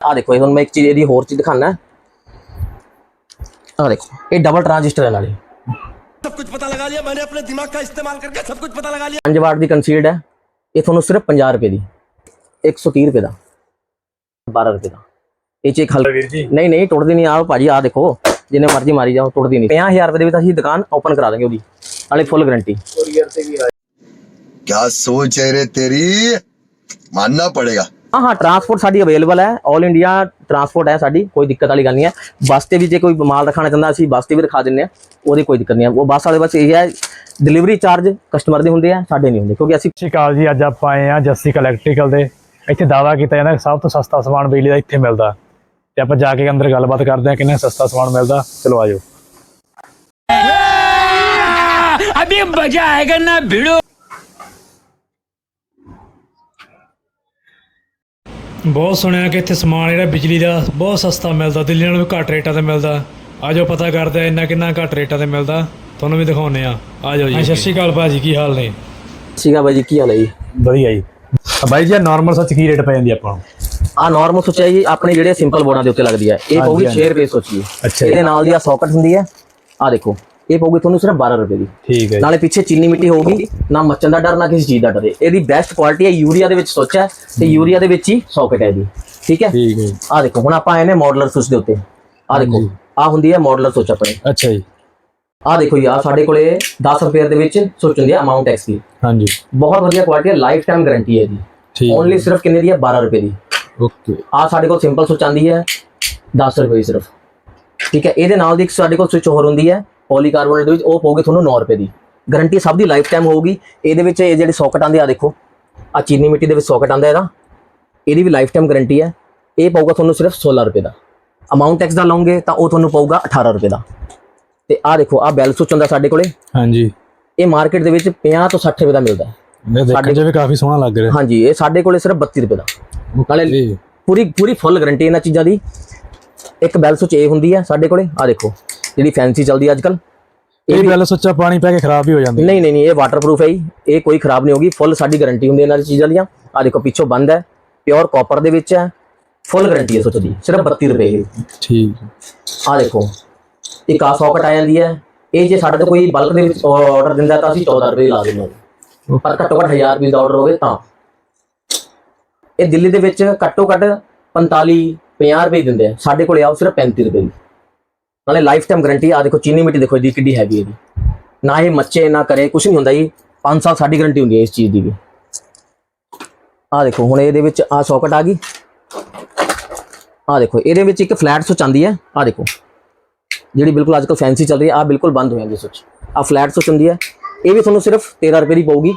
ਆ ਦੇਖੋ ਹੁਣ ਮੈਂ ਇੱਕ ਚੀਜ਼ ਇਹਦੀ ਹੋਰ ਚੀਜ਼ ਦਿਖਾਣਾ ਆ ਦੇਖੋ ਇਹ ਡਬਲ ਟ੍ਰਾਂਜਿਸਟਰ ਹੈ ਨਾਲੇ ਸਭ ਕੁਝ ਪਤਾ ਲਗਾ ਲਿਆ ਮੈਨੇ ਆਪਣੇ ਦਿਮਾਗ ਦਾ ਇਸਤੇਮਾਲ ਕਰਕੇ ਸਭ ਕੁਝ ਪਤਾ ਲਗਾ ਲਿਆ। 5 ਵਾਟ ਦੀ ਕਨਸੀਲਡ ਹੈ। ਇਹ ਤੁਹਾਨੂੰ ਸਿਰਫ 50 ਰੁਪਏ ਦੀ। 130 ਰੁਪਏ ਦਾ। 12 ਰੁਪਏ ਦਾ। ਇਹ ਚ ਇੱਕ ਹਲ ਨਹੀਂ ਨਹੀਂ ਟੁੱਟਦੀ ਨਹੀਂ। ਆ ਭਾਜੀ ਆ ਦੇਖੋ ਜਿੰਨੇ ਮਰਜ਼ੀ ਮਾਰੀ ਜਾਓ ਟੁੱਟਦੀ ਨਹੀਂ। 50000 ਰੁਪਏ ਦੇ ਵਿੱਚ ਅਸੀਂ ਦੁਕਾਨ ਓਪਨ ਕਰਾ ਦਾਂਗੇ ਉਹਦੀ। ਨਾਲੇ ਫੁੱਲ ਗਾਰੰਟੀ ਕੋਰੀਅਰ ਤੇ ਵੀ ਆ। ਕੀ ਸੋਚ ਹੈ ਰੇ ਤੇਰੀ? ਮੰਨਣਾ ਪੜੇਗਾ। ਹਾਂ ਟਰਾਂਸਪੋਰਟ ਸਾਡੀ ਅਵੇਲੇਬਲ ਹੈ 올 ਇੰਡੀਆ ਟਰਾਂਸਪੋਰਟ ਹੈ ਸਾਡੀ ਕੋਈ ਦਿੱਕਤ ਵਾਲੀ ਗੱਲ ਨਹੀਂ ਹੈ। ਬੱਸ ਤੇ ਵੀ ਜੇ ਕੋਈ ਮਾਲ ਰਖਾਣਾ ਚਾਹੁੰਦਾ ਅਸੀਂ ਬੱਸ ਤੇ ਵੀ ਰਖਾ ਦਿੰਨੇ ਆ ਉਹਦੀ ਕੋਈ ਦਿੱਕਤ ਨਹੀਂ ਉਹ ਬੱਸ ਵਾਲੇ ਬਸ ਇਹ ਹੈ ਡਿਲੀਵਰੀ ਚਾਰਜ ਕਸਟਮਰ ਦੇ ਹੁੰਦੇ ਆ ਸਾਡੇ ਨਹੀਂ ਹੁੰਦੇ ਕਿਉਂਕਿ ਅਸੀਂ ਸ਼ਿਕਾਲ ਜੀ ਅੱਜ ਆਪਾਂ ਆਏ ਆ ਜੱਸੀ ਇਲੈਕਟ੍ਰੀਕਲ ਦੇ। ਇੱਥੇ ਦਾਵਾ ਕੀਤਾ ਜਾਂਦਾ ਸਭ ਤੋਂ ਸਸਤਾ ਸਮਾਨ ਬਿਜਲੀ ਦਾ ਇੱਥੇ ਮਿਲਦਾ। ਤੇ ਆਪਾਂ ਜਾ ਕੇ ਅੰਦਰ ਗੱਲਬਾਤ ਕਰਦੇ ਆ ਕਿੰਨਾ ਸਸਤਾ ਸਮਾਨ ਮਿਲਦਾ। ਚਲੋ ਆਜੋ। ਅਬੇ ਮਜ਼ਾ ਨਾ ਭਿੜੋ। ਬਹੁਤ ਸੁਣਿਆ ਕਿ ਇੱਥੇ ਸਮਾਨ ਜਿਹੜਾ ਬਿਜਲੀ ਦਾ ਬਹੁਤ ਸਸਤਾ ਮਿਲਦਾ ਦਿੱਲੀ ਨਾਲੋਂ ਵੀ ਘੱਟ ਰੇਟਾਂ ਤੇ ਮਿਲਦਾ। ਆਜੋ ਪਤਾ ਕਰਦੇ ਆ ਇੰਨਾ ਕਿੰਨਾ ਘੱਟ ਰੇਟਾਂ ਤੇ ਮਿਲਦਾ। ਤੁਹਾਨੂੰ ਵੀ ਦਿਖਾਉਨੇ ਆ ਆਜੋ ਜੀ। ਸਤਿ ਸ਼੍ਰੀ ਅਕਾਲ ਭਾਜੀ ਕੀ ਹਾਲ ਨੇ? ਸੀਗਾ ਬਾਈ ਜੀ ਕੀ ਹਾਲ ਹੈ ਜੀ? ਵਧੀਆ ਜੀ। ਬਾਈ ਜੀ ਨਾਰਮਲ ਸੱਚ ਕੀ ਰੇਟ ਪੈ ਜਾਂਦੀ ਆਪਾਂ ਨੂੰ? ਆ ਨਾਰਮਲ ਸੁੱਚ ਹੈ ਜੀ ਆਪਣੇ ਜਿਹੜੇ ਸਿੰਪਲ ਬੋਰਡਾਂ ਦੇ ਉੱਤੇ ਲੱਗਦੀ ਹੈ ਇਹ ਪਊਗੀ ਹਾਂਜੀ। 6 ਰੁਪਏ ਸੁੱਚ ਜੀ। ਇਹਦੇ ਨਾਲ ਦੀ ਆ ਸੌਕਟ ਹੁੰਦੀ ਹੈ ਆ ਦੇਖੋ। ਇਹ ਪਊਗੀ ਤੁਹਾਨੂੰ ਸਿਰਫ 12 ਰੁਪਏ ਦੀ। ਠੀਕ ਹੈ ਨਾਲੇ ਪਿੱਛੇ ਚੀਨੀ ਮਿੱਟੀ ਹੋਊਗੀ ਨਾ ਮੱਚਣ ਦਾ ਡਰ ਨਾ ਕਿਸੇ ਚੀਜ਼ ਦਾ ਡਰ। ਇਹਦੀ ਬੈਸਟ ਕੁਆਲਿਟੀ ਹੈ ਯੂਰੀਆ ਦੇ ਵਿੱਚ ਸੁੱਚ ਹੈ ਤੇ ਯੂਰੀਆ ਦੇ ਵਿੱਚ ਹੀ ਸੌਕਟ ਹੈ ਇਹਦੀ ਠੀਕ ਹੈ? ਠੀਕ ਹੈ ਆ ਦੇਖੋ ਹੁਣ ਆਪਾਂ ਆਏ ਨੇ ਮਾਡਲਰ ਸੁੱਚ ਦੇ ਉੱਤੇ। ਆ ਦੇਖੋ ਆ ਹੁੰਦੀ ਹੈ ਮਾਡਲਰ ਸੁੱਚ ਆਪਣੇ। ਅੱਛਾ ਜੀ। ਆ ਦੇਖੋ ਆ ਸਾਡੇ ਕੋਲੇ 10 ਰੁਪਏ ਦੇ ਵਿੱਚ ਸੁੱਚ ਹੁੰਦੀ ਹੈ ਅਮਾਉਂਟ ਐਕਸ ਦੀ। ਹਾਂਜੀ। ਬਹੁਤ ਵਧੀਆ ਕੁਆਲਿਟੀ ਹੈ ਲਾਈਫ ਟਾਈਮ ਗਾਰੰਟੀ ਹੈ ਇਹਦੀ। ਠੀਕ ਓਨਲੀ ਸਿਰਫ ਕਿੰਨੇ ਦੀ ਹੈ? 12 ਰੁਪਏ ਦੀ। ਓਕੇ ਆ ਸਾਡੇ ਕੋਲ ਸਿੰਪਲ ਸੁੱਚ ਆਂਦੀ ਹੈ 10 ਰੁਪਏ ਸਿਰਫ। ਠੀਕ ਹੈ? ਇਹਦੇ ਨਾਲ ਦੀ ਇੱਕ ਸਾਡੇ ਕੋਲ ਸੁੱਚ ਹੋਰ ਹੁੰਦੀ ਹੈ ਪੋਲੀਕਾਰਬੋਨੇਟ ਦੇ ਵਿੱਚ ਉਹ ਪਊਗੀ ਤੁਹਾਨੂੰ 9 ਰੁਪਏ ਦੀ। ਗਾਰੰਟੀ ਸਭ ਦੀ ਲਾਈਫ ਟਾਈਮ ਹੋਊਗੀ। ਇਹਦੇ ਵਿੱਚ ਇਹ ਜਿਹੜੇ ਸੌਕਟ ਆਂਦੇ ਆ ਦੇਖੋ। ਆ ਚੀਨੀ ਮਿੱਟੀ ਦੇ ਵਿੱਚ ਸੌਕਟ ਆਂਦਾ ਇਹਦਾ। ਇਹਦੀ ਵੀ ਲਾਈਫ ਟਾਈਮ ਗਾਰੰਟੀ ਹੈ। ਇਹ ਪਊਗਾ ਤੁਹਾਨੂੰ ਸਿਰਫ 16 ਰੁਪਏ ਦਾ। ਅਮਾਉਂਟ ਟੈਕਸ ਦਾ ਲਓਗੇ ਤਾਂ ਉਹ ਤੁਹਾਨੂੰ ਪਊਗਾ 18 ਰੁਪਏ ਦਾ। ਤੇ ਆ ਦੇਖੋ ਆ ਬੈਲ ਸੁੱਚ ਹੁੰਦਾ ਸਾਡੇ ਕੋਲੇ। ਹਾਂਜੀ। ਇਹ ਮਾਰਕੀਟ ਦੇ ਵਿੱਚ 50 ਤੋਂ 60 ਰੁਪਏ ਦਾ ਮਿਲਦਾ ਹੈ। ਦੇਖਣ 'ਚ ਵੀ ਕਾਫੀ ਸੋਹਣਾ ਲੱਗ ਰਿਹਾ। ਹਾਂਜੀ ਇਹ ਸਾਡੇ ਕੋਲੇ ਸਿਰਫ 32 ਰੁਪਏ ਦਾ। ਨਾਲੇ ਪੂਰੀ ਪੂਰੀ ਫੁੱਲ ਗਾਰੰਟੀ ਇਹਨਾਂ ਚੀਜ਼ਾਂ ਦੀ। ਇੱਕ ਬੈਲ ਸੁੱਚ ਇਹ ਹੁੰਦੀ ਹੈ ਸਾਡੇ ਕੋਲੇ। ਆ ਦੇਖੋ। ਜਿਹੜੀ ਫੈਂਸੀ ਚੱਲਦੀ ਅੱਜ ਕੱਲ ਇਹ ਗੱਲ ਸੱਚਾ ਪਾਣੀ ਪੈ ਕੇ ਖਰਾਬ ਵੀ ਹੋ ਜਾਂਦੀ ਨਹੀਂ ਨਹੀਂ ਨਹੀਂ ਇਹ ਵਾਟਰਪ੍ਰੂਫ ਹੈ ਜੀ। ਇਹ ਕੋਈ ਖਰਾਬ ਨਹੀਂ ਹੋਗੀ ਫੁੱਲ ਸਾਡੀ ਗਾਰੰਟੀ ਹੁੰਦੀ ਹੈ ਇਹਨਾਂ ਦੀ ਚੀਜ਼ਾਂ ਦੀਆਂ। ਆ ਦੇਖੋ ਪਿੱਛੋਂ ਬੰਦ ਹੈ ਪਿਓਰ ਕਾਪਰ ਦੇ ਵਿੱਚ ਹੈ ਫੁੱਲ ਗਾਰੰਟੀ ਹੈ ਸੁੱਚ ਦੀ ਸਿਰਫ 32 ਰੁਪਏ ਦੀ। ਠੀਕ ਆ ਦੇਖੋ ਇੱਕ ਆ ਸੌਕਟ ਆ ਜਾਂਦੀ ਹੈ ਇਹ ਜੇ ਸਾਡੇ ਤੋਂ ਕੋਈ ਬਲਕ ਦੇ ਵਿੱਚ ਆਰਡਰ ਦਿੰਦਾ ਤਾਂ ਅਸੀਂ 14 ਰੁਪਏ ਲਾ ਦਿੰਦੇ ਹਾਂ। ਪਰ ਘੱਟੋ ਘੱਟ 1000 ਰੁਪਏ ਦਾ ਆਰਡਰ ਹੋਵੇ ਤਾਂ। ਇਹ ਦਿੱਲੀ ਦੇ ਵਿੱਚ ਘੱਟੋ ਘੱਟ 45 50 ਰੁਪਏ ਦਿੰਦੇ ਆ। ਸਾਡੇ ਕੋਲੇ ਆਓ ਸਿਰਫ 35 ਰੁਪਏ ਦੀ। ਨਾਲੇ ਲਾਈਫ ਟਾਈਮ ਗਾਰੰਟੀ ਆ ਦੇਖੋ, ਚੀਨੀ ਮਿੱਟੀ ਦੇਖੋ, ਇਹਦੀ ਕਿੱਡੀ ਹੈਵੀ ਇਹਦੀ ਨਾ ਇਹ ਮੱਚੇ ਨਾ ਕਰੇ ਕੁਝ ਨਹੀਂ ਹੁੰਦਾ ਜੀ। 5 ਸਾਲ ਸਾਡੀ ਗਾਰੰਟੀ ਹੁੰਦੀ ਹੈ ਇਸ ਚੀਜ਼ ਦੀ ਵੀ। ਆ ਦੇਖੋ, ਹੁਣ ਇਹਦੇ ਵਿੱਚ ਆ ਸੌਕਟ ਆ ਗਈ। ਆ ਦੇਖੋ, ਇਹਦੇ ਵਿੱਚ ਇੱਕ ਫਲੈਟ ਸੁੱਚ ਆਂਦੀ ਹੈ। ਆ ਦੇਖੋ, ਜਿਹੜੀ ਬਿਲਕੁਲ ਅੱਜਕੱਲ ਫੈਂਸੀ ਚੱਲ ਰਹੀ ਹੈ ਆ ਬਿਲਕੁਲ ਬੰਦ ਹੋ ਜਾਂਦੀ ਸੁੱਚ ਆ ਫਲੈਟ ਸੁੱਚ ਹੁੰਦੀ ਹੈ। ਇਹ ਵੀ ਤੁਹਾਨੂੰ ਸਿਰਫ 13 ਰੁਪਏ ਦੀ ਪਊਗੀ।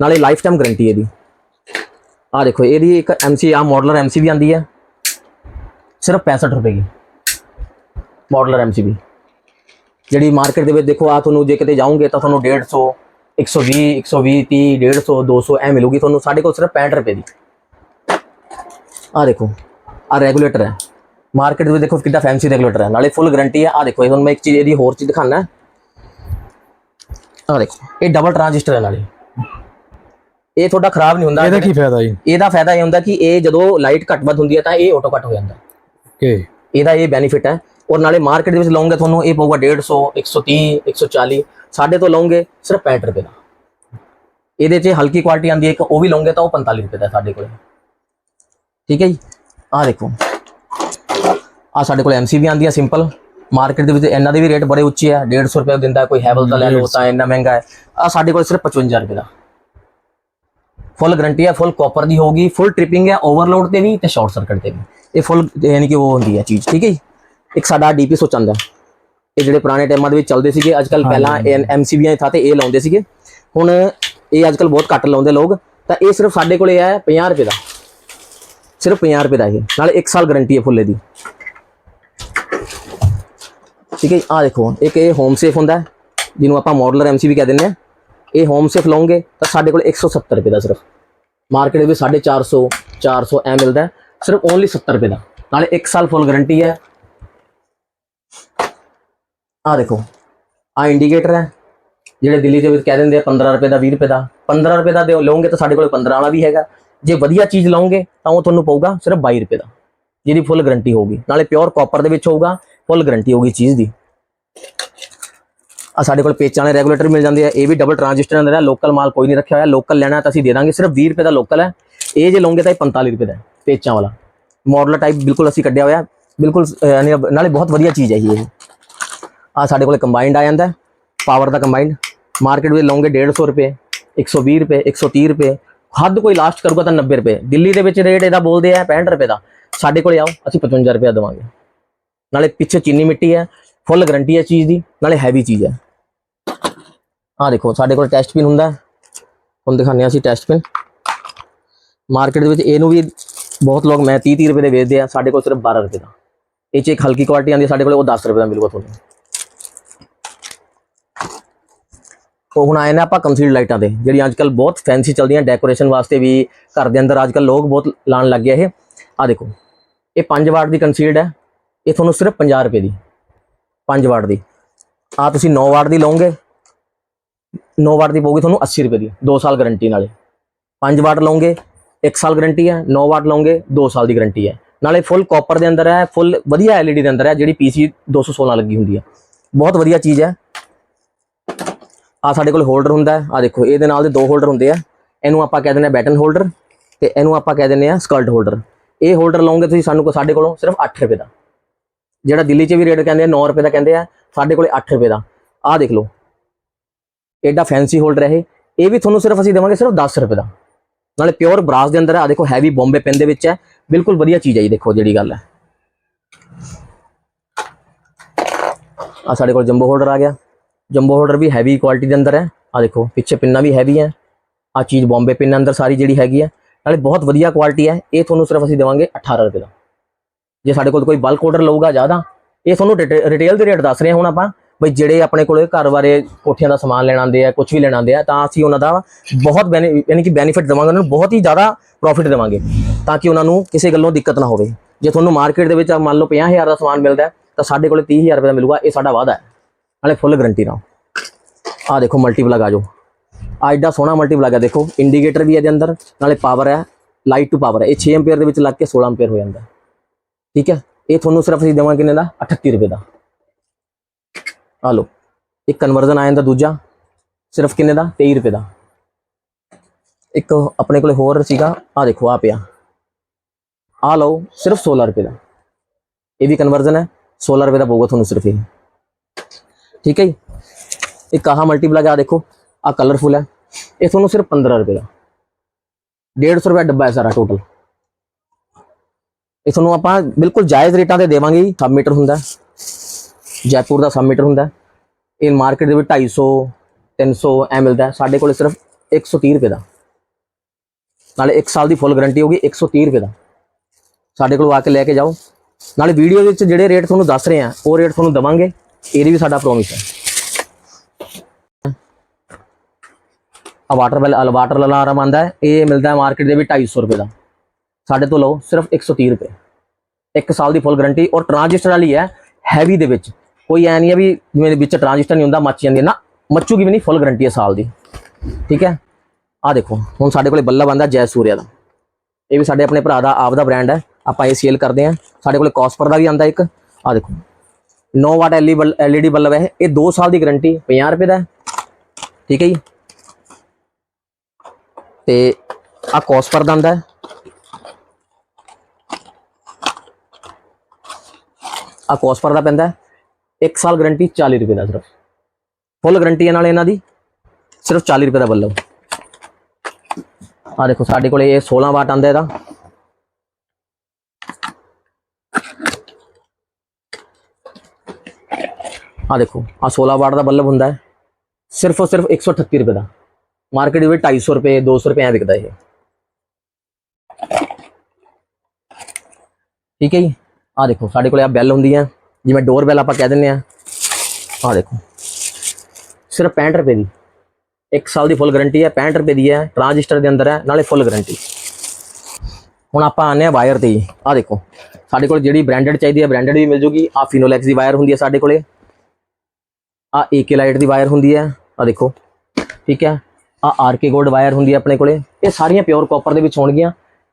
ਨਾਲੇ ਲਾਈਫ ਟਾਈਮ ਗਾਰੰਟੀ ਇਹਦੀ। ਆ ਦੇਖੋ, ਇਹਦੀ ਇੱਕ ਐਮਸੀ ਆ ਮਾਡਲਰ ਐਮਸੀ ਵੀ ਆਂਦੀ ਹੈ। ਸਿਰਫ 65 ਰੁਪਏ ਦੀ। ਮਾਡਲਰ ਐਮਸੀ ਵੀ ਜਿਹੜੀ ਮਾਰਕੀਟ ਦੇ ਵਿੱਚ ਦੇਖੋ ਆ ਤੁਹਾਨੂੰ ਜੇ ਕਿਤੇ ਜਾਓਗੇ ਤਾਂ ਤੁਹਾਨੂੰ 150 120 120 30 150 200 ਐ ਮਿਲੂਗੀ ਤੁਹਾਨੂੰ ਸਾਡੇ ਕੋਲ ਸਿਰਫ 65 ਰੁਪਏ ਦੀ। ਆ ਦੇਖੋ ਆ ਰੈਗੂਲੇਟਰ ਹੈ। ਮਾਰਕੀਟ ਵਿੱਚ ਦੇਖੋ ਕਿੰਨਾ ਫੈਂਸੀ ਰੈਗੂਲੇਟਰ ਹੈ। ਨਾਲੇ ਫੁੱਲ ਗਾਰੰਟੀ ਹੈ। ਆ ਦੇਖੋ ਹੁਣ ਮੈਂ ਇੱਕ ਚੀਜ਼ ਇਹਦੀ ਹੋਰ ਚੀਜ਼ ਦਿਖਾਣਾ ਆ ਦੇਖੋ ਇਹ ਡਬਲ ਟ੍ਰਾਂਜਿਸਟਰ ਹੈ ਨਾਲੇ। ਇਹ ਤੁਹਾਡਾ ਖਰਾਬ ਨਹੀਂ ਹੁੰਦਾ। ਇਹਦਾ ਕੀ ਫਾਇਦਾ ਜੀ? ਇਹਦਾ ਫਾਇਦਾ ਇਹ ਹੁੰਦਾ ਕਿ ਇਹ ਜਦੋਂ ਲਾਈਟ ਘੱਟ ਵੱਧ ਹੁੰਦੀ ਹੈ ਤਾਂ ਇਹ ਆਟੋ ਕੱਟ ਹੋ ਜਾਂਦਾ। ਓਕੇ ਇਹਦਾ ਇਹ ਬੈਨੀਫਿਟ ਹੈ। ਔਰ ਨਾਲੇ ਮਾਰਕੀਟ ਦੇ ਵਿੱਚ ਲਓਗੇ ਤੁਹਾਨੂੰ, ਇਹ ਪਊਗਾ 150 130 140 ਸਾਡੇ ਤੋਂ ਲਓਗੇ ਸਿਰਫ 65 ਰੁਪਏ ਦਾ। ਇਹਦੇ 'ਚ ਹਲਕੀ ਕੁਆਲਿਟੀ ਆਂਦੀ ਹੈ, ਇੱਕ ਉਹ ਵੀ ਲਓਗੇ ਤਾਂ ਉਹ 45 ਰੁਪਏ ਦਾ ਸਾਡੇ ਕੋਲ। ਠੀਕ ਹੈ ਜੀ? ਆਹ ਦੇਖੋ। ਆ ਸਾਡੇ ਕੋਲ ਐਮਸੀ ਵੀ ਆਂਦੀ ਹੈ ਸਿੰਪਲ ਮਾਰਕੀਟ ਦੇ ਵਿੱਚ ਇਹਨਾਂ ਦੇ ਵੀ ਰੇਟ ਬੜੇ ਉੱਚੇ ਆ। 150 ਰੁਪਏ ਦਿੰਦਾ ਕੋਈ ਹੈਵਲ ਦਾ ਲੈ ਲਓ ਤਾਂ ਇੰਨਾ ਮਹਿੰਗਾ ਹੈ। ਆ ਸਾਡੇ ਕੋਲ ਸਿਰਫ 55 ਰੁਪਏ ਦਾ। ਫੁੱਲ ਗਰੰਟੀ ਹੈ ਫੁੱਲ ਕਾਪਰ ਦੀ ਹੋਗੀ ਫੁੱਲ ਟ੍ਰਿਪਿੰਗ ਹੈ ਓਵਰਲੋਡ ਤੇ ਵੀ ਤੇ ਸ਼ਾਰਟ ਸਰਕਟ ਤੇ ਵੀ। ਇਹ ਫੁੱਲ ਯਾਨੀ ਕਿ ਉਹ ਹੁੰਦੀ ਹੈ ਚੀਜ਼। ਠੀਕ ਹੈ ਜੀ? ਇੱਕ ਸਾਡਾ ਡੀਪੀ ਸੁੱਚ ਆਉਂਦਾ ਇਹ ਜਿਹੜੇ ਪੁਰਾਣੇ ਟਾਈਮਾਂ ਦੇ ਵਿੱਚ ਚੱਲਦੇ ਸੀਗੇ ਅੱਜ ਕੱਲ ਪਹਿਲਾਂ ਐਮਸੀਬੀਆਂ ਥਾਂ ਤੇ ਇਹ ਲਾਉਂਦੇ ਸੀਗੇ। ਹੁਣ ਇਹ ਅੱਜ ਕੱਲ ਬਹੁਤ ਘੱਟ ਲਾਉਂਦੇ ਲੋਕ। ਤਾਂ ਇਹ ਸਿਰਫ ਸਾਡੇ ਕੋਲੇ ਹੈ 50 ਰੁਪਏ ਦਾ। ਸਿਰਫ 50 ਰੁਪਏ ਦਾ ਇਹ। ਨਾਲੇ 1 ਸਾਲ ਗਾਰੰਟੀ ਹੈ ਫੁੱਲੇ ਦੀ। ਠੀਕ ਹੈ ਆ ਦੇਖੋ ਇੱਕ ਇਹ ਹੋਮ ਸੇਫ ਹੁੰਦਾ ਜਿਹਨੂੰ ਆਪਾਂ ਮਾਡਲਰ ਐਮਸੀ ਵੀ ਕਹਿ ਦਿੰਦੇ ਆ ਇਹ ਹੋਮ ਸੇਫ ਲਓਗੇ ਤਾਂ ਸਾਡੇ ਕੋਲ 170 ਰੁਪਏ ਦਾ ਸਿਰਫ। ਮਾਰਕੀਟ ਵਿੱਚ 450 400 ਐ ਮਿਲਦਾ ਸਿਰਫ ਓਨਲੀ 70 ਰੁਪਏ ਦਾ। ਨਾਲੇ 1 ਸਾਲ ਫੁੱਲ ਗਾਰੰਟੀ ਹੈ। ਆ ਦੇਖੋ ਆ ਇੰਡੀਕੇਟਰ ਹੈ, ਜਿਹੜੇ ਦਿੱਲੀ ਦੇ ਵਿੱਚ ਕਹਿ ਦਿੰਦੇ ਆ 15 ਰੁਪਏ ਦਾ 20 ਰੁਪਏ ਦਾ 15 ਰੁਪਏ ਦਾ ਦੇ ਲਓਗੇ ਤਾਂ ਸਾਡੇ ਕੋਲ 15 ਵਾਲਾ ਵੀ ਹੈਗਾ। ਜੇ ਵਧੀਆ ਚੀਜ਼ ਲਓਗੇ ਤਾਂ ਉਹ ਤੁਹਾਨੂੰ ਪਊਗਾ ਸਿਰਫ 22 ਰੁਪਏ ਦਾ, ਜਿਹਦੀ ਫੁੱਲ ਗਾਰੰਟੀ ਹੋਊਗੀ। ਨਾਲੇ ਪਿਓਰ ਕਾਪਰ ਦੇ ਵਿੱਚ ਹੋਊਗਾ ਫੁੱਲ ਗਾਰੰਟੀ ਹੋਊਗੀ ਚੀਜ਼ ਦੀ। ਆ ਸਾਡੇ ਕੋਲ ਪੇਚਾਂ ਵਾਲੇ ਰੈਗੂਲੇਟਰ ਮਿਲ ਜਾਂਦੇ ਆ, ਇਹ ਵੀ ਡਬਲ ਟ੍ਰਾਂਜਿਸਟਰ ਅੰਦਰ ਹੈ ਲੋਕਲ ਮਾਲ ਕੋਈ ਨਹੀਂ ਰੱਖਿਆ ਹੋਇਆ ਲੋਕਲ ਲੈਣਾ ਤਾਂ ਅਸੀਂ ਦੇ ਦਾਂਗੇ, ਸਿਰਫ 20 ਰੁਪਏ ਦਾ ਲੋਕਲ ਹੈ। ਇਹ ਜੇ ਲਓਗੇ ਤਾਂ ਇਹ 45 ਰੁਪਏ ਦਾ ਪੇਚਾਂ ਵਾਲਾ। ਮਾਡਲ ਟਾਈਪ ਬਿਲਕੁਲ ਅਸੀਂ ਕੱਢਿਆ ਹੋਇਆ, ਬਿਲਕੁਲ ਨਾਲੇ ਬਹੁਤ ਵਧੀਆ ਚੀਜ਼ ਹੈ ਇਹ। ਆ ਸਾਡੇ ਕੋਲ ਕੰਬਾਈਨਡ ਆ ਜਾਂਦਾ ਪਾਵਰ ਦਾ ਕੰਬਾਈਨਡ ਮਾਰਕੀਟ ਵਿੱਚ ਲਓਗੇ 150 ਰੁਪਏ 120 ਰੁਪਏ 130 ਰੁਪਏ। ਹੱਦ ਕੋਈ ਲਾਸਟ ਕਰੂਗਾ ਤਾਂ 90 ਰੁਪਏ। ਦਿੱਲੀ ਦੇ ਵਿੱਚ ਰੇਟ ਇਹਦਾ ਬੋਲਦੇ ਆ 65 ਰੁਪਏ ਦਾ। ਸਾਡੇ ਕੋਲੇ ਆਓ, ਅਸੀਂ 55 ਰੁਪਏ ਦੇਵਾਂਗੇ। ਨਾਲੇ ਪਿੱਛੇ ਚੀਨੀ ਮਿੱਟੀ ਹੈ ਫੁੱਲ ਗਰੰਟੀ ਹੈ ਚੀਜ਼ ਦੀ, ਨਾਲੇ ਹੈਵੀ ਚੀਜ਼ ਹੈ। ਆਹ ਦੇਖੋ, ਸਾਡੇ ਕੋਲ ਟੈਸਟ ਪਿਨ ਹੁੰਦਾ ਹੁਣ ਦਿਖਾਉਂਦੇ ਹਾਂ ਅਸੀਂ ਟੈਸਟ ਪਿਨ ਮਾਰਕੀਟ ਦੇ ਵਿੱਚ ਇਹਨੂੰ ਵੀ ਬਹੁਤ ਲੋਕ ਮੈਂ 30 30 ਰੁਪਏ ਦੇ ਵੇਚਦੇ ਆ, ਸਾਡੇ ਕੋਲ ਸਿਰਫ 12 ਰੁਪਏ ਦਾ। ਇਹ ਚ ਇੱਕ ਹਲਕੀ ਕੁਆਲਿਟੀ ਆਉਂਦੀ ਹੈ, ਸਾਡੇ ਕੋਲ ਉਹ 10 ਰੁਪਏ ਦਾ ਮਿਲੂਗਾ ਤੁਹਾਨੂੰ। ਉਹ ਹੁਣ ਆਏ ਨੇ ਆਪਾਂ ਕੰਸੀਲਡ ਲਾਈਟਾਂ ਦੇ ਜਿਹੜੀ ਅੱਜ ਕੱਲ ਬਹੁਤ ਫੈਂਸੀ ਚੱਲਦੀਆਂ ਡੈਕੋਰੇਸ਼ਨ ਵਾਸਤੇ ਵੀ ਘਰ ਦੇ ਅੰਦਰ ਅੱਜ ਕੱਲ ਲੋਕ ਬਹੁਤ ਲਾਣ ਲੱਗ ਗਏ ਇਹ। ਆ ਦੇਖੋ, ਇਹ 5 ਵਾਟ ਦੀ ਕੰਸੀਲਡ ਹੈ, ਇਹ ਤੁਹਾਨੂੰ ਸਿਰਫ 50 ਰੁਪਏ ਦੀ 5 ਵਾਟ ਦੀ। ਆ ਤੁਸੀਂ 9 ਵਾਟ ਦੀ ਲਓਗੇ 9 ਵਾਟ ਦੀ ਪਊਗੀ ਤੁਹਾਨੂੰ 80 ਰੁਪਏ ਦੀ 2 ਸਾਲ ਗਾਰੰਟੀ ਨਾਲੇ। 5 ਵਾਟ ਲਓਗੇ 1 ਸਾਲ ਗਾਰੰਟੀ ਹੈ 9 ਵਾਟ ਲਓਗੇ 2 ਸਾਲ ਦੀ ਗਾਰੰਟੀ ਹੈ। ਨਾਲੇ ਫੁੱਲ ਕਾਪਰ ਦੇ ਅੰਦਰ ਹੈ ਫੁੱਲ ਵਧੀਆ LED ਦੇ ਅੰਦਰ ਹੈ, ਜਿਹੜੀ PC 216 ਲੱਗੀ ਹੁੰਦੀ ਹੈ। ਬਹੁਤ ਵਧੀਆ ਚੀਜ਼ ਹੈ। ਆ ਸਾਡੇ ਕੋਲ ਹੋਲਡਰ ਹੁੰਦਾ ਹੈ। ਆ ਦੇਖੋ, ਇਹਦੇ ਨਾਲ ਦੇ ਦੋ ਹੋਲਡਰ ਹੁੰਦੇ ਆ। ਇਹਨੂੰ ਆਪਾਂ ਕਹਿ ਦਿੰਦੇ ਆ ਬੈਟਨ ਹੋਲਡਰ ਤੇ ਇਹਨੂੰ ਆਪਾਂ ਕਹਿ ਦਿੰਦੇ ਆ ਸਕਲਟ ਹੋਲਡਰ ਇਹ ਹੋਲਡਰ ਲਓਗੇ ਤੁਸੀਂ ਸਾਨੂੰ ਕੋ ਸਾਡੇ ਕੋਲੋਂ ਸਿਰਫ 8 ਰੁਪਏ ਦਾ। ਜਿਹੜਾ ਦਿੱਲੀ 'ਚ ਵੀ ਰੇਟ ਕਹਿੰਦੇ ਆ 9 ਰੁਪਏ ਦਾ ਕਹਿੰਦੇ ਆ, ਸਾਡੇ ਕੋਲੇ 8 ਰੁਪਏ ਦਾ। ਆਹ ਦੇਖ ਲਓ। ਐਡਾ ਫੈਂਸੀ ਹੋਲਡਰ ਹੈ ਇਹ। ਇਹ ਵੀ ਤੁਹਾਨੂੰ ਸਿਰਫ ਅਸੀਂ ਦੇਵਾਂਗੇ ਸਿਰਫ 10 ਰੁਪਏ ਦਾ। ਨਾਲੇ ਪਿਓਰ ਬਰਾਸ ਦੇ ਅੰਦਰ ਆ, ਦੇਖੋ ਹੈਵੀ ਬੰਬੇ ਪੈਨ ਦੇ ਵਿੱਚ ਹੈ। ਬਿਲਕੁਲ ਵਧੀਆ ਚੀਜ਼ ਹੈ ਜੀ, ਦੇਖੋ ਜਿਹੜੀ ਗੱਲ ਹੈ। ਆ ਸਾਡੇ ਕੋਲ ਜੰਬੋ ਹੋਲਡਰ ਆ ਗਿਆ। ਜੰਬੋ ਹੋਲਡਰ ਵੀ ਹੈਵੀ ਕੁਆਲਿਟੀ ਦੇ ਅੰਦਰ ਹੈ। ਆ ਦੇਖੋ, ਪਿੱਛੇ ਪਿੰਨਾਂ ਵੀ ਹੈਵੀ ਹੈ। ਆ ਚੀਜ਼ ਬੰਬੇ ਪਿੰਨ ਅੰਦਰ ਸਾਰੀ ਜਿਹੜੀ ਹੈਗੀ ਹੈ। ਨਾਲੇ ਬਹੁਤ ਵਧੀਆ ਕੁਆਲਿਟੀ ਹੈ। ਇਹ ਤੁਹਾਨੂੰ ਸਿਰਫ ਅਸੀਂ ਦੇਵਾਂਗੇ 18 ਰੁਪਏ ਦਾ। ਜੇ ਸਾਡੇ ਕੋਲ ਕੋਈ ਬਲਕ ਆਰਡਰ ਲਊਗਾ ਜ਼ਿਆਦਾ, ਇਹ ਤੁਹਾਨੂੰ ਰਿਟੇਲ ਦੇ ਰੇਟ ਦੱਸ ਰਹੇ ਹਾਂ ਹੁਣ ਆਪਾਂ। ਬਈ ਜਿਹੜੇ ਆਪਣੇ ਕੋਲੇ ਘਰ ਬਾਰੇ ਕੋਠੀਆਂ ਦਾ ਸਮਾਨ ਲੈਣ ਆਉਂਦੇ ਆ ਕੁਝ ਵੀ ਲੈਣ ਆਉਂਦੇ ਆ, ਤਾਂ ਅਸੀਂ ਉਹਨਾਂ ਦਾ ਬਹੁਤ ਬੈਨੀ ਯਾਨੀ ਕਿ ਬੈਨੀਫਿਟ ਦੇਵਾਂਗੇ, ਉਹਨਾਂ ਨੂੰ ਬਹੁਤ ਹੀ ਜ਼ਿਆਦਾ ਪ੍ਰੋਫਿਟ ਦੇਵਾਂਗੇ। ਤਾਂ ਕਿ ਉਹਨਾਂ ਨੂੰ ਕਿਸੇ ਗੱਲੋਂ ਦਿੱਕਤ ਨਾ ਹੋਵੇ। ਜੇ ਤੁਹਾਨੂੰ ਮਾਰਕੀਟ ਦੇ ਵਿੱਚ ਮੰਨ ਲਓ 50000 ਦਾ ਸਮਾਨ ਮਿਲਦਾ ਤਾਂ ਸਾਡੇ ਕੋਲੇ 30000 ਰੁਪਏ ਦਾ ਮਿਲੂਗਾ। ਇਹ ਸਾਡਾ ਵਾਅਦਾ ਹੈ। ਨਾਲੇ ਫੁੱਲ ਗਰੰਟੀ ਨਾਲ। ਆ ਦੇਖੋ ਮਲਟੀਪਲਗ ਆ ਜਾਓ। ਆ ਐਡਾ ਸੋਹਣਾ ਮਲਟੀਪਲਗ ਹੈ ਦੇਖੋ। ਇੰਡੀਕੇਟਰ ਵੀ ਹੈ ਇਹਦੇ ਅੰਦਰ, ਨਾਲੇ ਪਾਵਰ ਹੈ ਲਾਈਟ ਟੂ ਪਾਵਰ ਹੈ ਇਹ 6 ਐਂਪੀਅਰ ਦੇ ਵਿੱਚ ਲੱਗ ਕੇ 16 ਐਂਪੀਅਰ ਹੋ ਜਾਂਦਾ। ਠੀਕ ਹੈ? ਇਹ ਤੁਹਾਨੂੰ ਸਿਰਫ ਅਸੀਂ ਦੇਵਾਂਗੇ ਕਿੰਨੇ ਦਾ? 38 ਰੁਪਏ ਦਾ। ਆ ਲਓ, ਇੱਕ ਕਨਵਰਜ਼ਨ ਆ ਜਾਂਦਾ ਦੂਜਾ, ਸਿਰਫ ਕਿੰਨੇ ਦਾ? 23 ਰੁਪਏ ਦਾ। ਇੱਕ ਆਪਣੇ ਕੋਲੇ ਹੋਰ ਸੀਗਾ ਆ ਦੇਖੋ ਆ ਪਿਆ। ਆ ਲਓ, ਸਿਰਫ 16 ਰੁਪਏ ਦਾ। ਇਹ ਵੀ ਕਨਵਰਜ਼ਨ ਹੈ 16 ਰੁਪਏ ਦਾ ਪਊਗਾ ਤੁਹਾਨੂੰ ਸਿਰਫ ਇਹ। ਠੀਕ ਹੈ ਜੀ? ਇੱਕ ਆਹ ਮਲਟੀਪਲਗ ਆ ਦੇਖੋ ਆ ਕਲਰਫੁਲ ਹੈ। ਇਹ ਤੁਹਾਨੂੰ ਸਿਰਫ 15 ਰੁਪਏ ਦਾ। 150 ਰੁਪਏ ਡੱਬਾ ਹੈ ਸਾਰਾ ਟੋਟਲ ਇਹ ਤੁਹਾਨੂੰ ਆਪਾਂ ਬਿਲਕੁਲ ਜਾਇਜ਼ ਰੇਟਾਂ ਤੇ ਦੇਵਾਂਗੇ ਜੀ। ਸਬ ਮੀਟਰ ਹੁੰਦਾ ਜੈਪੁਰ ਦਾ ਸਬ ਮੀਟਰ ਹੁੰਦਾ ਇਹ ਮਾਰਕੀਟ ਦੇ ਵਿੱਚ 250 300 ਐ ਮਿਲਦਾ ਹੈ। ਸਾਡੇ ਕੋਲ ਸਿਰਫ 130 ਰੁਪਏ ਦਾ। ਨਾਲੇ 1 ਸਾਲ ਦੀ ਫੁੱਲ ਗਾਰੰਟੀ ਹੋਗੀ 130 ਰੁਪਏ ਦਾ। ਸਾਡੇ ਕੋਲ ਆ ਕੇ ਲੈ ਕੇ ਜਾਓ। ਨਾਲੇ ਵੀਡੀਓ ਵਿੱਚ ਜਿਹੜੇ ਰੇਟ ਤੁਹਾਨੂੰ ਦੱਸ ਰਹੇ ਆ ਉਹ ਰੇਟ ਤੁਹਾਨੂੰ ਦਵਾਂਗੇ। ਇਹਦੀ ਵੀ ਸਾਡਾ ਪ੍ਰੋਮਿਸ ਹੈ। ਆ ਵਾਟਰ ਬਿਲ ਵਾਟਰ ਅਲਾਰਮ ਆਂਦਾ ਹੈ। ਇਹ ਮਿਲਦਾ ਹੈ ਮਾਰਕੀਟ ਦੇ ਵਿੱਚ 250 ਰੁਪਏ ਦਾ। ਸਾਡੇ ਤੋਂ ਲਓ ਸਿਰਫ 130 ਰੁਪਏ। ਇੱਕ ਸਾਲ ਦੀ ਫੁੱਲ ਗਾਰੰਟੀ ਔਰ ਟ੍ਰਾਂਜਿਸਟਰ ਵਾਲੀ ਹੈ ਹੈਵੀ ਦੇ ਵਿੱਚ। ਕੋਈ ਐ ਨਹੀਂ ਹੈ ਵੀ ਜਿਵੇਂ ਵਿੱਚ ਟ੍ਰਾਂਜਿਸਟਰ ਨਹੀਂ ਹੁੰਦਾ, ਮੱਚ ਜਾਂਦੀ ਨਾ, ਮੱਚੂਗੀ ਵੀ ਨਹੀਂ ਫੁੱਲ ਗਾਰੰਟੀ ਹੈ ਸਾਲ ਦੀ। ਠੀਕ ਹੈ? ਆ ਦੇਖੋ, ਹੁਣ ਸਾਡੇ ਕੋਲੇ ਬੱਲਬ ਆਂਦਾ ਜੈ ਸੂਰਿਆ ਦਾ। ਇਹ ਵੀ ਸਾਡੇ ਆਪਣੇ ਭਰਾ ਦਾ ਆਪ ਦਾ ਬ੍ਰਾਂਡ ਹੈ। ਆਪਾਂ ਇਹ ਸੇਲ ਕਰਦੇ ਹਾਂ। ਸਾਡੇ ਕੋਲੇ ਕਾਸਪਰ ਦਾ ਵੀ ਆਂਦਾ ਇੱਕ। ਆ ਦੇਖੋ। 9 ਵਾਟ ਐਲਈਡੀ ਬੱਲਬ ਹੈ ਇਹ। 2 ਸਾਲ ਦੀ ਗਾਰੰਟੀ 50 ਰੁਪਏ ਦਾ ਠੀਕ ਹੈ ਜੀ। ਤੇ ਆ ਕਾਸਪਰ ਦਾ ਆਂਦਾ ਹੈ। ਆ ਕਾਸਪਰ ਦਾ ਪੈਂਦਾ 1 ਸਾਲ ਗਾਰੰਟੀ 40 ਰੁਪਏ ਦਾ ਸਿਰਫ। ਫੁੱਲ ਗਾਰੰਟੀ ਹੈ ਨਾਲ ਇਹਨਾਂ ਦੀ। ਸਿਰਫ 40 ਰੁਪਏ ਦਾ ਬੱਲਬ। ਆ ਦੇਖੋ, ਸਾਡੇ ਕੋਲੇ ਇਹ 16 ਵਾਟ ਆਂਦਾ ਇਹਦਾ। ਆ ਦੇਖੋ ਆ 16 ਵਾਟ ਦਾ ਬੱਲਬ ਹੁੰਦਾ ਹੈ। ਸਿਰਫ ਔਰ ਸਿਰਫ 138 ਰੁਪਏ ਦਾ। ਮਾਰਕੀਟ ਵਿੱਚ 250 ਰੁਪਏ 200 ਰੁਪਏ ਐ ਵਿਕਦਾ ਇਹ। ਠੀਕ ਹੈ ਜੀ? ਆ ਦੇਖੋ, ਸਾਡੇ ਕੋਲੇ ਆ ਬੈਲ ਹੁੰਦੀ ਹੈ। ਜਿਵੇਂ ਡੋਰ ਬੈਲ ਆਪਾਂ ਕਹਿ ਦਿੰਦੇ ਆ ਆ ਦੇਖੋ, ਸਿਰਫ 65 ਰੁਪਏ ਦੀ। 1 ਸਾਲ ਦੀ ਫੁੱਲ ਗਾਰੰਟੀ ਹੈ 65 ਰੁਪਏ ਦੀ ਹੈ। ਟ੍ਰਾਂਜਿਸਟਰ ਦੇ ਅੰਦਰ ਹੈ, ਨਾਲੇ ਫੁੱਲ ਗਾਰੰਟੀ। ਹੁਣ ਆਪਾਂ ਆਨੇ ਆ ਵਾਇਰ ਤੇ ਆ ਦੇਖੋ, ਸਾਡੇ ਕੋਲ ਜਿਹੜੀ ਬ੍ਰਾਂਡਡ ਚਾਹੀਦੀ ਹੈ ਬ੍ਰਾਂਡਡ ਵੀ ਮਿਲ ਜੂਗੀ। ਆ ਫਿਨੋਲੈਕਸ ਦੀ ਵਾਇਰ ਹੁੰਦੀ ਹੈ ਸਾਡੇ ਕੋਲੇ। ਆ ਏਕੇ ਲਾਈਟ ਦੀ ਵਾਇਰ ਹੁੰਦੀ ਹੈ। ਆ ਦੇਖੋ। ਠੀਕ ਹੈ। ਆ ਆਰਕੇ ਗੋਲਡ ਵਾਇਰ ਹੁੰਦੀ ਹੈ ਆਪਣੇ ਕੋਲੇ। ਇਹ ਸਾਰੀਆਂ ਪਿਓਰ ਕਾਪਰ ਦੇ ਵਿੱਚ ਹੋਣਗੀਆਂ।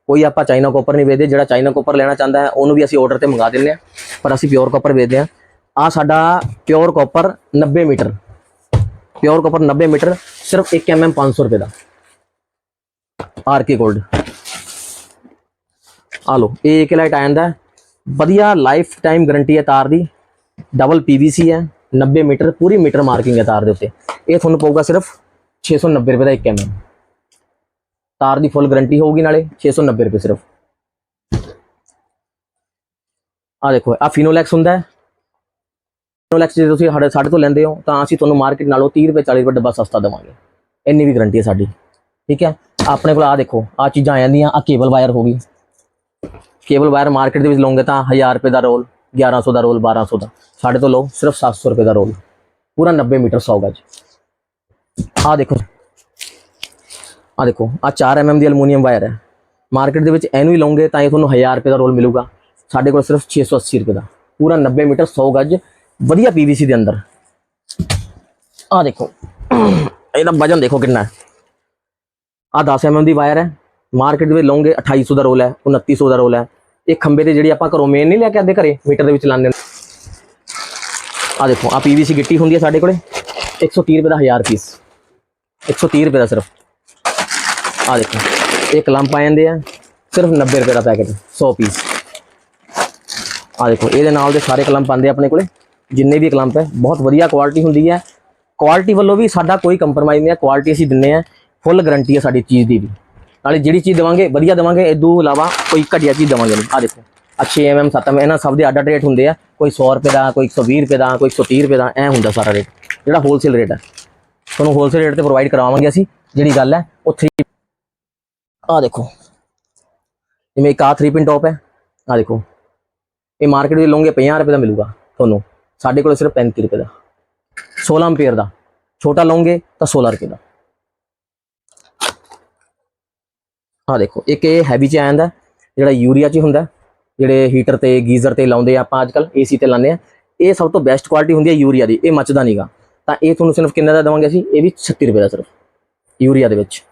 ਕੋਈ ਆਪਾਂ ਚਾਈਨਾ ਕਾਪਰ ਨਹੀਂ ਵੇਚਦੇ। ਜਿਹੜਾ ਚਾਈਨਾ ਕਾਪਰ ਲੈਣਾ ਚਾਹੁੰਦਾ ਹੈ, ਉਹਨੂੰ ਵੀ ਅਸੀਂ ਆਰਡਰ ਤੇ ਮੰਗਾ ਦਿੰਦੇ ਹਾਂ। ਪਰ ਅਸੀਂ ਪਿਓਰ ਕਾਪਰ ਵੇਚਦੇ ਹਾਂ। ਆ ਸਾਡਾ pure copper 90 meter. Pure copper 90 meter ਸਿਰਫ 1 mm 500 ਰੁਪਏ ਦਾ। ਆਰਕੇ ਗੋਲਡ ਆ ਲੋ ਇਹ ਇੱਕ ਲਾਈਟ ਆ ਜਾਂਦਾ ਵਧੀਆ ਲਾਈਫ ਟਾਈਮ ਗਾਰੰਟੀ ਹੈ ਤਾਰ ਦੀ। ਡਬਲ ਪੀਵੀਸੀ ਹੈ। 90 ਮੀਟਰ, ਪੂਰੀ ਮੀਟਰ ਮਾਰਕਿੰਗ ਹੈ ਤਾਰ ਦੇ ਉੱਤੇ। ਇਹ ਤੁਹਾਨੂੰ ਪਊਗਾ ਸਿਰਫ 690 ਰੁਪਏ ਦਾ 1 mm ਤਾਰ ਦੀ ਫੁੱਲ ਗਾਰੰਟੀ ਹੋਊਗੀ ਨਾਲੇ 690 ਰੁਪਏ ਸਿਰਫ। ਆ ਦੇਖੋ ਆ ਫਿਨੋਲੈਕਸ ਹੁੰਦਾ ਹੈ। ਫਿਨੋਲੈਕਸ ਜੇ ਤੁਸੀਂ ਸਾਡੇ ਸਾਡੇ ਤੋਂ ਲੈਂਦੇ ਹੋ, ਤਾਂ ਅਸੀਂ ਤੁਹਾਨੂੰ ਮਾਰਕੀਟ ਨਾਲੋਂ 30 ਰੁਪਏ 40 ਰੁਪਏ ਡੱਬਾ ਸਸਤਾ ਦੇਵਾਂਗੇ। ਇੰਨੀ ਵੀ ਗਾਰੰਟੀ ਹੈ ਸਾਡੀ। ਠੀਕ ਹੈ? ਆਪਣੇ ਕੋਲ ਆ ਦੇਖੋ ਆ ਚੀਜ਼ਾਂ ਆ ਜਾਂਦੀਆਂ ਆ ਕੇਬਲ ਵਾਇਰ ਹੋ ਗਈ। ਕੇਬਲ ਵਾਇਰ ਮਾਰਕੀਟ ਦੇ ਵਿੱਚ ਲਓਗੇ ਤਾਂ 1000 ਰੁਪਏ ਦਾ ਰੋਲ 1100 ਦਾ ਰੋਲ 1200 ਦਾ। ਸਾਡੇ ਤੋਂ ਲਓ ਸਿਰਫ 700 ਰੁਪਏ ਦਾ ਰੋਲ ਪੂਰਾ 90 ਮੀਟਰ 100 ਗਜ। ਆ ਦੇਖੋ। ਆ ਦੇਖੋ ਆ 4 mm ਦੀ ਐਲੂਮੀਨੀਅਮ ਵਾਇਰ ਹੈ। ਮਾਰਕੀਟ ਦੇ ਵਿੱਚ ਇਹਨੂੰ ਹੀ ਲਓਗੇ ਤਾਂ ਇਹ ਤੁਹਾਨੂੰ 1000 ਰੁਪਏ ਦਾ ਰੋਲ ਮਿਲੂਗਾ। ਸਾਡੇ ਕੋਲ ਸਿਰਫ 680 ਰੁਪਏ ਦਾ। ਪੂਰਾ 90 ਮੀਟਰ 100 ਗਜ। ਵਧੀਆ ਪੀਵੀਸੀ ਦੇ ਅੰਦਰ। ਆ ਦੇਖੋ। ਇਹਦਾ ਵਜਨ ਦੇਖੋ ਕਿੰਨਾ ਹੈ। ਆ 10 mm ਦੀ ਵਾਇਰ ਹੈ। ਮਾਰਕੀਟ ਦੇ ਵਿੱਚ ਲਓਗੇ 2800 ਦਾ ਰੋਲ ਹੈ 2900 ਦਾ ਰੋਲ ਹੈ। ਇਹ ਖੰਬੇ ਤੇ ਜਿਹੜੀ ਆਪਾਂ ਘਰੋਂ ਮੇਨ ਨਹੀਂ ਲੈ ਕੇ ਆਂਦੇ ਘਰੇ, ਮੀਟਰ ਦੇ ਵਿੱਚ ਲਾਉਂਦੇ ਆ ਦੇਖੋ ਆ ਪੀਵੀਸੀ ਗਿੱਟੀ ਹੁੰਦੀ ਹੈ ਸਾਡੇ ਕੋਲੇ 130 ਰੁਪਏ ਦਾ 1000 ਪੀਸ 130 ਰੁਪਏ ਦਾ ਸਿਰਫ। ਆ ਦੇਖੋ, ਇਹ ਕਲੰਪ ਆ ਜਾਂਦੇ ਆ, ਸਿਰਫ 90 ਰੁਪਏ ਦਾ ਪੈਕੇਟ 100 ਪੀਸ ਆ ਦੇਖੋ, ਇਹਦੇ ਨਾਲ ਦੇ ਸਾਰੇ ਕਲੰਪ ਆਉਂਦੇ ਆ ਆਪਣੇ ਕੋਲੇ, ਜਿੰਨੇ ਵੀ ਕਲੰਪ ਹੈ, ਬਹੁਤ ਵਧੀਆ ਕੁਆਲਿਟੀ ਹੁੰਦੀ ਹੈ। ਕੁਆਲਿਟੀ ਵੱਲੋਂ ਵੀ ਸਾਡਾ ਕੋਈ ਕੰਪਰੋਮਾਈਜ਼ ਨਹੀਂ ਹੈ ਕੁਆਲਿਟੀ ਅਸੀਂ ਦਿੰਨੇ ਆ ਫੁੱਲ ਗਾਰੰਟੀ ਹੈ ਸਾਡੀ ਚੀਜ਼ ਦੀ ਵੀ। ਨਾਲੇ ਜਿਹੜੀ ਚੀਜ਼ ਦੇਵਾਂਗੇ, ਵਧੀਆ ਦੇਵਾਂਗੇ ਇਦੋਂ ਇਲਾਵਾ ਕੋਈ ਘਟੀਆ ਚੀਜ਼ ਦੇਵਾਂਗੇ ਨਹੀਂ। ਆ ਦੇਖੋ ਆ 6 mm 7 mm ਇਹਨਾਂ ਸਭ ਦੇ ਅੱਡ ਅੱਡ ਰੇਟ ਹੁੰਦੇ ਆ। ਕੋਈ 100 ਰੁਪਏ ਦਾ, ਕੋਈ 120 ਰੁਪਏ ਦਾ, ਕੋਈ 130 ਰੁਪਏ ਦਾ, ਐ ਹੁੰਦਾ ਸਾਰਾ ਰੇਟ ਜਿਹੜਾ ਹੋਲਸੇਲ ਰੇਟ ਹੈ ਤੁਹਾਨੂੰ ਹੋਲਸੇਲ ਰੇਟ ਤੇ ਪ੍ਰੋਵਾਈਡ ਕਰਾਵਾਂਗੇ ਅਸੀਂ, ਜਿਹੜੀ ਗੱਲ ਹੈ ਉਹ 3 ਆ ਦੇਖੋ, ਜਿਵੇਂ ਇੱਕ ਆ 3 ਪਿਨ ਟੌਪ ਹੈ ਆ ਦੇਖੋ। ਇਹ ਮਾਰਕੀਟ ਵਿੱਚ ਲਓਗੇ 50 ਰੁਪਏ ਦਾ ਮਿਲੂਗਾ ਤੁਹਾਨੂੰ। ਸਾਡੇ ਕੋਲ ਸਿਰਫ 35 ਰੁਪਏ ਦਾ। 16 ਐਂਪੀਅਰ ਦਾ। ਛੋਟਾ ਲਓਗੇ ਤਾਂ 16 ਰੁਪਏ ਦਾ। ਆ ਦੇਖੋ, ਇੱਕ ਇਹ ਹੈਵੀ ਚ ਆ ਜਾਂਦਾ, ਜਿਹੜਾ ਯੂਰੀਆ ਚ ਹੁੰਦਾ, ਜਿਹੜੇ ਹੀਟਰ ਤੇ, ਗੀਜ਼ਰ ਤੇ ਲਾਉਂਦੇ ਆ ਆਪਾਂ ਅੱਜਕੱਲ ਏਸੀ ਤੇ ਲਾਉਂਦੇ ਆ, ਇਹ ਸਭ ਤੋਂ ਬੈਸਟ ਕੁਆਲਿਟੀ ਹੁੰਦੀ ਹੈ ਯੂਰੀਆ ਦੀ, ਇਹ ਮੱਚਦਾ ਨਹੀਂਗਾ ਤਾਂ ਇਹ ਤੁਹਾਨੂੰ ਸਿਰਫ ਕਿੰਨੇ ਦਾ ਦੇਵਾਂਗੇ ਅਸੀਂ? ਇਹ ਵੀ 36 ਰੁਪਏ ਦਾ ਸਿਰਫ, ਯੂਰੀਆ ਦੇ ਵਿੱਚ।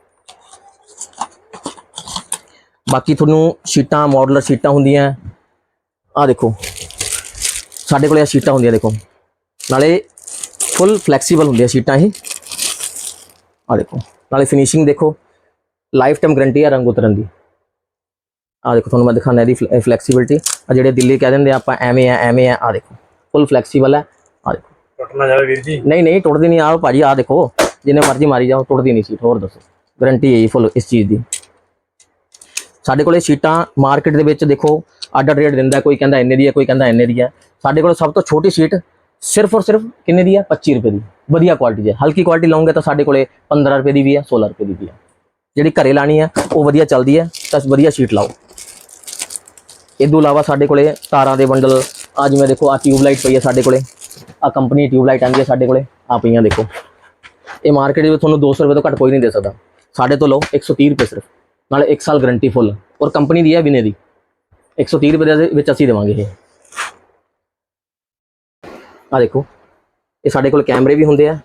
ਬਾਕੀ ਤੁਹਾਨੂੰ ਸ਼ੀਟਾਂ ਮਾਡਲਰ ਸ਼ੀਟਾਂ ਹੁੰਦੀਆਂ ਆ ਦੇਖੋ, ਸਾਡੇ ਕੋਲੇ ਇਹ ਸ਼ੀਟਾਂ ਹੁੰਦੀਆਂ, ਦੇਖੋ। ਨਾਲੇ ਫੁੱਲ ਫਲੈਕਸੀਬਲ ਹੁੰਦੀਆਂ ਸ਼ੀਟਾਂ ਇਹ। ਆ ਦੇਖੋ, ਨਾਲੇ ਫਿਨਿਸ਼ਿੰਗ ਦੇਖੋ ਲਾਈਫ ਟਾਈਮ ਗਾਰੰਟੀ ਹੈ ਰੰਗ ਉਤਰਨ ਦੀ। ਆ ਦੇਖੋ ਤੁਹਾਨੂੰ ਮੈਂ ਦਿਖਾਣਾ ਇਹਦੀ ਫਲੈਕਸੀਬਿਲਟੀ ਆ ਜਿਹੜੇ ਦਿੱਲੀ ਕਹਿ ਦਿੰਦੇ ਆਪਾਂ ਐਵੇਂ ਆ ਐਵੇਂ ਆ ਆ ਦੇਖੋ। ਫੁੱਲ ਫਲੈਕਸੀਬਲ ਹੈ ਆ ਦੇਖੋ। ਟੁੱਟਣਾ ਜਾਵੇ ਵੀਰ ਜੀ। ਨਹੀਂ ਨਹੀਂ ਟੁੱਟਦੀ ਨਹੀਂ। ਆ ਭਾਜੀ ਆ ਦੇਖੋ ਜਿੰਨੇ ਮਰਜ਼ੀ ਮਾਰੀ ਜਾਓ ਟੁੱਟਦੀ ਨਹੀਂ ਸੀਟ ਹੋਰ ਦੱਸੋ। ਗਾਰੰਟੀ ਹੈ ਜੀ ਫੁੱਲ ਇਸ ਚੀਜ਼ ਦੀ। ਸਾਡੇ ਕੋਲੇ ਸ਼ੀਟਾਂ ਮਾਰਕੀਟ ਦੇ ਵਿੱਚ ਦੇਖੋ ਅੱਡ ਅੱਡ ਰੇਟ ਦਿੰਦਾ ਕੋਈ ਕਹਿੰਦਾ ਇੰਨੇ ਦੀ ਹੈ ਕੋਈ ਕਹਿੰਦਾ ਇੰਨੇ ਦੀ ਹੈ। ਸਾਡੇ ਕੋਲ ਸਭ ਤੋਂ ਛੋਟੀ ਸ਼ੀਟ ਸਿਰਫ ਔਰ ਸਿਰਫ ਕਿੰਨੇ ਦੀ ਹੈ? 25 ਰੁਪਏ ਦੀ। ਵਧੀਆ ਕੁਆਲਿਟੀ ਦੀ ਹੈ। ਹਲਕੀ ਕੁਆਲਿਟੀ ਲਓਗੇ ਤਾਂ ਸਾਡੇ ਕੋਲੇ 15 ਰੁਪਏ ਦੀ ਵੀ ਹੈ 16 ਰੁਪਏ ਦੀ ਵੀ ਹੈ। ਜਿਹੜੀ ਘਰੇ ਲਾਣੀ ਹੈ ਉਹ ਵਧੀਆ ਚੱਲਦੀ ਹੈ ਤਾਂ ਵਧੀਆ ਸ਼ੀਟ ਲਾਓ। ਇਹ ਤੋਂ ਇਲਾਵਾ ਸਾਡੇ ਕੋਲੇ ਤਾਰਾਂ ਦੇ ਬੰਡਲ ਆ ਜਿਵੇਂ ਦੇਖੋ ਆ ਟਿਊਬਲਾਈਟ ਪਈ ਹੈ ਸਾਡੇ ਕੋਲੇ ਆ ਕੰਪਨੀ ਟਿਊਬਲਾਈਟ ਆਂਦੀ ਹੈ ਸਾਡੇ ਕੋਲੇ ਆ ਪਈਆਂ ਦੇਖੋ। ਇਹ ਮਾਰਕੀਟ ਵਿੱਚ ਤੁਹਾਨੂੰ 200 ਰੁਪਏ ਤੋਂ ਘੱਟ ਕੋਈ ਨਹੀਂ ਦੇ ਸਕਦਾ। ਸਾਡੇ ਤੋਂ ਲਓ 130 ਰੁਪਏ ਸਿਰਫ, ਨਾਲੇ 1 ਸਾਲ ਗਾਰੰਟੀ ਫੁੱਲ ਔਰ ਕੰਪਨੀ ਦੀ ਹੈ ਵਿਨੇ ਦੀ। 130 ਰੁਪਏ ਦੇ ਵਿੱਚ ਅਸੀਂ ਦੇਵਾਂਗੇ ਇਹ। ਆ ਦੇਖੋ, ਇਹ ਸਾਡੇ ਕੋਲ ਕੈਮਰੇ ਵੀ ਹੁੰਦੇ ਆ,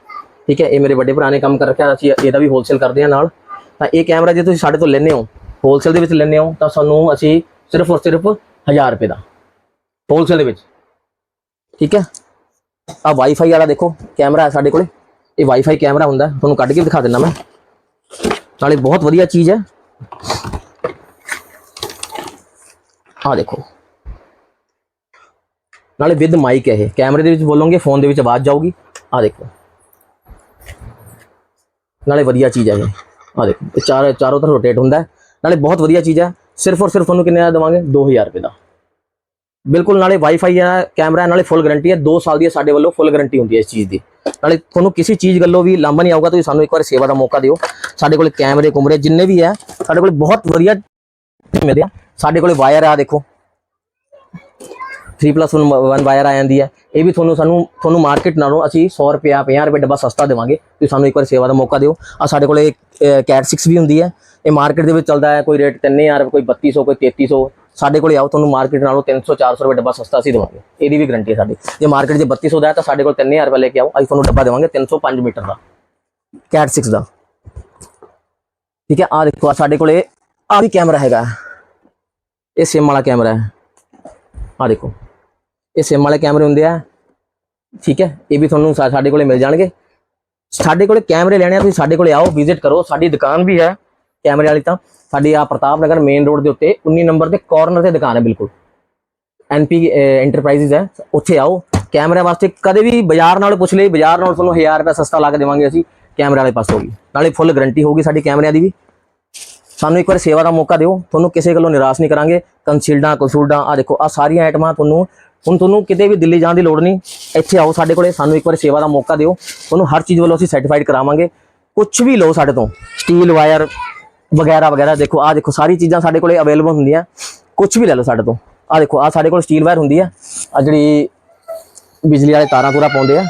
ਠੀਕ ਹੈ, ਇਹ ਮੇਰੇ ਵੱਡੇ ਭਰਾ ਨੇ ਕੰਮ ਕਰ ਰੱਖਿਆ, ਅਸੀਂ ਇਹਦਾ ਵੀ ਹੋਲਸੇਲ ਕਰਦੇ ਆ ਨਾਲ। ਤਾਂ ਇਹ ਕੈਮਰਾ ਜੇ ਤੁਸੀਂ ਸਾਡੇ ਤੋਂ ਲੈਂਦੇ ਹੋ ਹੋਲਸੇਲ ਦੇ ਵਿੱਚ ਲੈਂਦੇ ਹੋ, ਤਾਂ ਸਾਨੂੰ ਅਸੀਂ ਸਿਰਫ ਔਰ ਸਿਰਫ 1000 ਰੁਪਏ ਦਾ। ਹੋਲਸੇਲ ਦੇ ਵਿੱਚ। ਠੀਕ ਹੈ? ਆ ਵਾਈਫਾਈ ਵਾਲਾ ਦੇਖੋ, ਕੈਮਰਾ ਹੈ ਸਾਡੇ ਕੋਲੇ। ਇਹ ਵਾਈਫਾਈ ਕੈਮਰਾ ਹੁੰਦਾ, ਤੁਹਾਨੂੰ ਕੱਢ ਕੇ ਦਿਖਾ ਦਿੰਦਾ ਮੈਂ। ਨਾਲੇ ਬਹੁਤ ਵਧੀਆ ਚੀਜ਼ ਹੈ। ਆ ਦੇਖੋ। ਨਾਲੇ ਵਿਦ ਮਾਈਕ ਹੈ ਇਹ। ਕੈਮਰੇ ਦੇ ਵਿੱਚ ਬੋਲੋਗੇ ਫੋਨ ਦੇ ਵਿੱਚ ਆਵਾਜ਼ ਜਾਊਗੀ। ਆ ਦੇਖੋ। ਨਾਲੇ ਵਧੀਆ ਚੀਜ਼ ਹੈ ਇਹ। ਆ ਦੇਖੋ, ਇਹ ਚਾਰ ਚਾਰੋਂ ਤਰਫ ਰੋਟੇਟ ਹੁੰਦਾ ਨਾਲੇ ਬਹੁਤ ਵਧੀਆ ਚੀਜ਼ ਹੈ। ਸਿਰਫ ਔਰ ਸਿਰਫ ਤੁਹਾਨੂੰ ਕਿੰਨੇ ਦਾ ਦੇਵਾਂਗੇ? 2000 ਰੁਪਏ ਦਾ। ਬਿਲਕੁਲ ਨਾਲੇ ਵਾਈਫਾਈ ਹੈ ਕੈਮਰਾ ਨਾਲੇ ਫੁੱਲ ਗਾਰੰਟੀ ਹੈ। 2 ਸਾਲ ਦੀ ਸਾਡੇ ਵੱਲੋਂ ਫੁੱਲ ਗਾਰੰਟੀ ਹੁੰਦੀ ਹੈ ਇਸ ਚੀਜ਼ ਦੀ। ਨਾਲੇ ਤੁਹਾਨੂੰ ਕਿਸੇ ਚੀਜ਼ ਗੱਲੋਂ ਵੀ ਲਾਂਭਾ ਨਹੀਂ ਆਊਗਾ, ਤੁਸੀਂ ਸਾਨੂੰ ਇੱਕ ਵਾਰ ਸੇਵਾ ਦਾ ਮੌਕਾ ਦਿਓ। ਸਾਡੇ ਕੋਲ ਕੈਮਰੇ, ਕੁਮਰੇ ਜਿੰਨੇ ਵੀ ਹੈ, ਸਾਡੇ ਕੋਲ ਬਹੁਤ ਵਧੀਆ ਮਿਲਦੇ ਆ। ਸਾਡੇ ਕੋਲ ਵਾਇਰ ਆ, ਦੇਖੋ। 3+1 ਵਾਇਰ ਆ ਜਾਂਦੀ ਹੈ ਇਹ ਵੀ ਤੁਹਾਨੂੰ ਸਾਨੂੰ, ਤੁਹਾਨੂੰ ਮਾਰਕੀਟ ਨਾਲੋਂ ਅਸੀਂ 100 ਰੁਪਿਆ 50 ਰੁਪਏ ਡੱਬਾ ਸਸਤਾ ਦੇਵਾਂਗੇ। ਤੁਸੀਂ ਸਾਨੂੰ ਇੱਕ ਵਾਰ ਸੇਵਾ ਦਾ ਮੌਕਾ ਦਿਓ। ਆ ਸਾਡੇ ਕੋਲੇ ਕੈਟ 6 ਵੀ ਹੁੰਦੀ ਹੈ ਇਹ ਮਾਰਕੀਟ ਦੇ ਵਿੱਚ ਚੱਲਦਾ ਹੈ, ਕੋਈ ਰੇਟ 3000 ਕੋਈ 3200 ਕੋਈ 3300 ਸਾਡੇ ਕੋਲੇ ਆਓ, ਤੁਹਾਨੂੰ ਮਾਰਕੀਟ ਨਾਲੋਂ 300 400 ਰੁਪਏ ਡੱਬਾ ਸਸਤਾ ਅਸੀਂ ਦੇਵਾਂਗੇ। ਇਹਦੀ ਵੀ ਗਰੰਟੀ ਹੈ ਸਾਡੀ। ਜੇ ਮਾਰਕੀਟ 'ਚ 3200 ਦਾ ਹੈ, ਤਾਂ ਸਾਡੇ ਕੋਲ 3000 ਰੁਪਏ ਲੈ ਕੇ ਆਓ। ਅਸੀਂ ਤੁਹਾਨੂੰ ਡੱਬਾ ਦੇਵਾਂਗੇ 305 ਮੀਟਰ ਦਾ। ਕੈਟ 6 ਦਾ। ਠੀਕ ਹੈ ਆ ਦੇਖੋ, ਆਹ ਸਾਡੇ ਕੋਲੇ ਆ ਵੀ ਕੈਮਰਾ ਹੈਗਾ। ਇਹ ਸਿਮ ਵਾਲਾ ਕੈਮਰਾ ਹੈ। ਆ ਦੇਖੋ। ਇਹ ਸਿਮ ਵਾਲੇ ਕੈਮਰੇ ਹੁੰਦੇ ਆ। ਠੀਕ ਹੈ, ਇਹ ਵੀ ਤੁਹਾਨੂੰ ਸਾ- ਸਾਡੇ ਕੋਲੇ ਮਿਲ ਜਾਣਗੇ। ਸਾਡੇ ਕੋਲੇ ਕੈਮਰੇ ਲੈਣੇ ਆ, ਤੁਸੀਂ ਸਾਡੇ ਕੋਲੇ ਆਓ ਵਿਜ਼ਿਟ ਕਰੋ। ਸਾਡੀ ਦੁਕਾਨ ਵੀ ਹੈ ਕੈਮਰੇ ਵਾਲੀ ਤਾਂ। ਸਾਡੀ ਆ ਪ੍ਰਤਾਪ ਨਗਰ ਮੇਨ ਰੋਡ ਦੇ ਉੱਤੇ 19 ਨੰਬਰ ਦੇ ਕਾਰਨਰ ਤੇ ਦੁਕਾਨ ਹੈ, ਬਿਲਕੁਲ। ਐਨਪੀ ਐਂਟਰਪ੍ਰਾਈਜ਼ਸ ਹੈ, ਉੱਥੇ ਆਓ। ਕੈਮਰੇ ਵਾਸਤੇ ਕਦੇ ਵੀ ਬਾਜ਼ਾਰ ਨਾਲ ਪੁੱਛ ਲਈ ਬਾਜ਼ਾਰ ਨਾਲ ਤੁਹਾਨੂੰ 1000 ਰੁਪਏ ਸਸਤਾ ਲਾ ਕੇ ਦੇਵਾਂਗੇ ਅਸੀਂ, ਕੈਮਰੇ ਵਾਲੇ ਪਾਸ ਹੋਗੀ ਨਾਲੇ ਫੁੱਲ ਗਾਰੰਟੀ ਹੋਊਗੀ ਸਾਡੀ ਕੈਮਰਿਆਂ ਦੀ ਵੀ। ਸਾਨੂੰ ਇੱਕ ਵਾਰ ਸੇਵਾ ਦਾ ਮੌਕਾ ਦਿਓ। ਤੁਹਾਨੂੰ ਕਿਸੇ ਗੱਲੋਂ ਨਿਰਾਸ਼ ਨਹੀਂ ਕਰਾਂਗੇ। ਕੰਸੀਲਡਾਂ ਕਸੂਲਡਾਂ ਆ ਦੇਖੋ ਆ ਸਾਰੀਆਂ ਆਈਟਮਾਂ ਤੁਹਾਨੂੰ ਹੁਣ ਤੁਹਾਨੂੰ ਕਿਤੇ ਵੀ ਦਿੱਲੀ ਜਾਣ ਦੀ ਲੋੜ ਨਹੀਂ, ਇੱਥੇ ਆਓ ਸਾਡੇ ਕੋਲੇ, ਸਾਨੂੰ ਇੱਕ ਵਾਰ ਸੇਵਾ ਦਾ ਮੌਕਾ ਦਿਓ। ਤੁਹਾਨੂੰ ਹਰ ਚੀਜ਼ ਵੱਲੋਂ ਅਸੀਂ ਸਰਟੀਫਾਈਡ ਕਰਾਵਾਂਗੇ। ਕੁਝ ਵੀ ਲਓ ਸਾਡੇ ਤੋਂ ਸਟੀਲ ਵਾਇਰ ਵਗੈਰਾ ਵਗੈਰਾ, ਦੇਖੋ ਆ ਦੇਖੋ, ਸਾਰੀ ਚੀਜ਼ਾਂ ਸਾਡੇ ਕੋਲੇ ਅਵੇਲੇਬਲ ਹੁੰਦੀਆਂ। ਕੁਝ ਵੀ ਲੈ ਲਓ ਸਾਡੇ ਤੋਂ। ਆ ਦੇਖੋ ਆ ਸਾਡੇ ਕੋਲ ਸਟੀਲ ਵਾਇਰ ਹੁੰਦੀ ਆ। ਆ ਜਿਹੜੀ ਬਿਜਲੀ ਵਾਲੇ ਤਾਰਾਂ ਤੂਰਾ ਪਾਉਂਦੇ ਆ।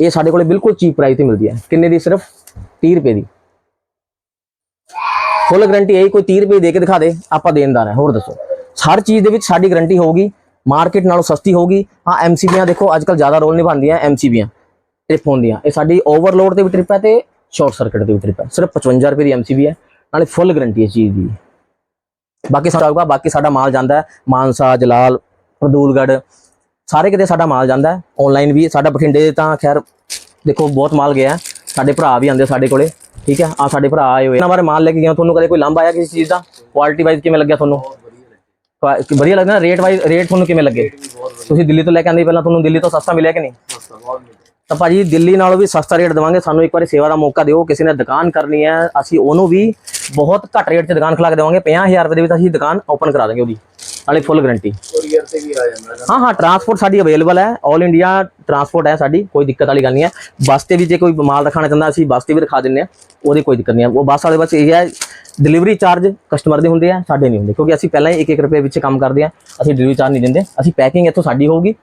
ਇਹ ਸਾਡੇ ਕੋਲੇ ਬਿਲਕੁਲ ਚੀਪ ਪ੍ਰਾਈਸ ਤੇ ਮਿਲਦੀ ਹੈ ਕਿੰਨੇ ਦੀ ਸਿਰਫ? 30 ਰੁਪਏ ਦੀ। ਫੁੱਲ ਗਾਰੰਟੀ ਹੈ ਕੋਈ 30 ਰੁਪਏ ਦੇ ਕੇ ਦਿਖਾ ਦੇ, ਆਪਾਂ ਦੇਣਦਾਰ ਹੈ ਹੋਰ ਦੱਸੋ। ਹਰ ਚੀਜ਼ ਦੇ ਵਿੱਚ ਸਾਡੀ ਗਾਰੰਟੀ ਹੋਊਗੀ। ਮਾਰਕੀਟ ਨਾਲੋਂ ਸਸਤੀ ਹੋਊਗੀ। ਹਾਂ ਐਮਸੀਬੀਆਂ ਦੇਖੋ ਅੱਜ ਕੱਲ ਜ਼ਿਆਦਾ ਰੋਲ ਨਿਭਾਉਂਦੀਆਂ ਐਮਸੀਬੀਆਂ ਟ੍ਰਿਪ ਹੁੰਦੀਆਂ ਇਹ ਸਾਡੀ ਓਵਰਲੋਡ ਤੇ ਵੀ ਟ੍ਰਿਪ ਹੈ ਤੇ ਸ਼ਾਰਟ ਸਰਕਟ ਤੇ ਵੀ ਟ੍ਰਿਪ ਹੈ। ਸਿਰਫ 55 ਰੁਪਏ ਦੀ ਐਮਸੀਬੀ ਹੈ, ਨਾਲੇ ਫੁੱਲ ਗਾਰੰਟੀ ਹੈ ਇਸ ਚੀਜ਼ ਦੀ। ਬਾਕੀ ਸਾਡਾ ਹੋਊਗਾ, ਬਾਕੀ ਸਾਡਾ ਮਾਲ ਜਾਂਦਾ ਹੈ। ਮਾਨਸਾ, ਜਲਾਲ ਪ੍ਰਦੂਲਗੜ੍ਹ ਸਾਰੇ ਕਿਤੇ ਸਾਡਾ ਮਾਲ ਜਾਂਦਾ ਹੈ। ਆਨਲਾਈਨ ਵੀ ਸਾਡਾ ਬਠਿੰਡੇ ਤਾਂ ਖੈਰ, ਦੇਖੋ, ਬਹੁਤ ਮਾਲ ਗਿਆ ਸਾਡੇ ਭਰਾ ਵੀ ਆਉਂਦੇ ਸਾਡੇ ਕੋਲੇ, ਠੀਕ ਹੈ? ਆ ਸਾਡੇ ਭਰਾ ਆਏ ਹੋਏ ਇਹਨਾਂ ਬਾਰੇ ਮਾਲ ਲੈ ਕੇ ਗਏ ਤੁਹਾਨੂੰ ਕਦੇ ਕੋਈ ਲੰਬ ਆਇਆ ਕਿਸੇ ਚੀਜ਼ ਦਾ? ਕੁਆਲਿਟੀ ਵਾਈਜ਼ ਕਿਵੇਂ ਲੱਗਿਆ ਤੁਹਾਨੂੰ? ਵਧੀਆ ਲੱਗਦਾ ਨਾ ਰੇਟ ਵਾਈਜ਼ ਰੇਟ ਤੁਹਾਨੂੰ ਕਿਵੇਂ ਲੱਗੇ? ਤੁਸੀਂ ਦਿੱਲੀ ਤੋਂ ਲੈ ਕੇ ਆਂਦੇ ਪਹਿਲਾਂ ਤੁਹਾਨੂੰ ਦਿੱਲੀ ਤੋਂ ਸਸਤਾ ਮਿਲਿਆ ਕਿ ਨਹੀਂ? ਤਾਂ ਭਾਜੀ ਦਿੱਲੀ ਨਾਲੋਂ ਵੀ ਸਸਤਾ ਰੇਟ ਦੇਵਾਂਗੇ ਸਾਨੂੰ ਇੱਕ ਵਾਰੀ ਸੇਵਾ ਦਾ ਮੌਕਾ ਦਿਓ ਕਿਸੇ ਨੇ ਦੁਕਾਨ ਕਰਨੀ ਹੈ ਅਸੀਂ ਉਹਨੂੰ ਵੀ ਬਹੁਤ ਘੱਟ ਰੇਟ 'ਚ ਦੁਕਾਨ ਖੁਲਾ ਕੇ ਦੇਵਾਂਗੇ 50000 ਰੁਪਏ ਦੇ ਵਿੱਚ ਅਸੀਂ ਦੁਕਾਨ ਓਪਨ ਕਰਾ ਦਾਂਗੇ ਉਹਦੀ। ਨਾਲੇ ਫੁੱਲ ਗਾਰੰਟੀ ਹਾਂ ਹਾਂ ਟਰਾਂਸਪੋਰਟ ਸਾਡੀ ਅਵੇਲੇਬਲ ਹੈ। 올 ਇੰਡੀਆ ਟਰਾਂਸਪੋਰਟ ਹੈ ਸਾਡੀ, ਕੋਈ ਦਿੱਕਤ ਵਾਲੀ ਗੱਲ ਨਹੀਂ ਹੈ। ਬੱਸ ਤੇ ਵੀ ਜੇ ਕੋਈ ਮਾਲ ਦਿਖਾਣਾ ਚਾਹੁੰਦਾ, ਅਸੀਂ ਬੱਸ ਤੇ ਵੀ ਦਿਖਾ ਦਿੰਦੇ ਆ ਉਹਦੀ ਕੋਈ ਦਿੱਕਤ ਨਹੀਂ ਹੈ। ਉਹ ਬੱਸ ਵਾਲੇ ਬਸ ਇਹ ਹੈ ਡਿਲੀਵਰੀ ਚਾਰਜ ਕਸਟਮਰ ਦੇ ਹੁੰਦੇ ਆ, ਸਾਡੇ ਨਹੀਂ ਹੁੰਦੇ। ਕਿਉਂਕਿ ਅਸੀਂ ਪਹਿਲਾਂ ਹੀ 1-1 ਰੁਪਏ ਵਿੱਚ ਕੰਮ ਕਰਦੇ ਆ ਅਸੀਂ ਡਿਲੀਵਰੀ ਚਾਰਜ ਨਹੀਂ ਦਿੰਦੇ। ਅਸੀਂ ਪੈਕਿੰਗ ਇੱਥੋਂ ਸਾਡੀ ਹੋਊਗੀ।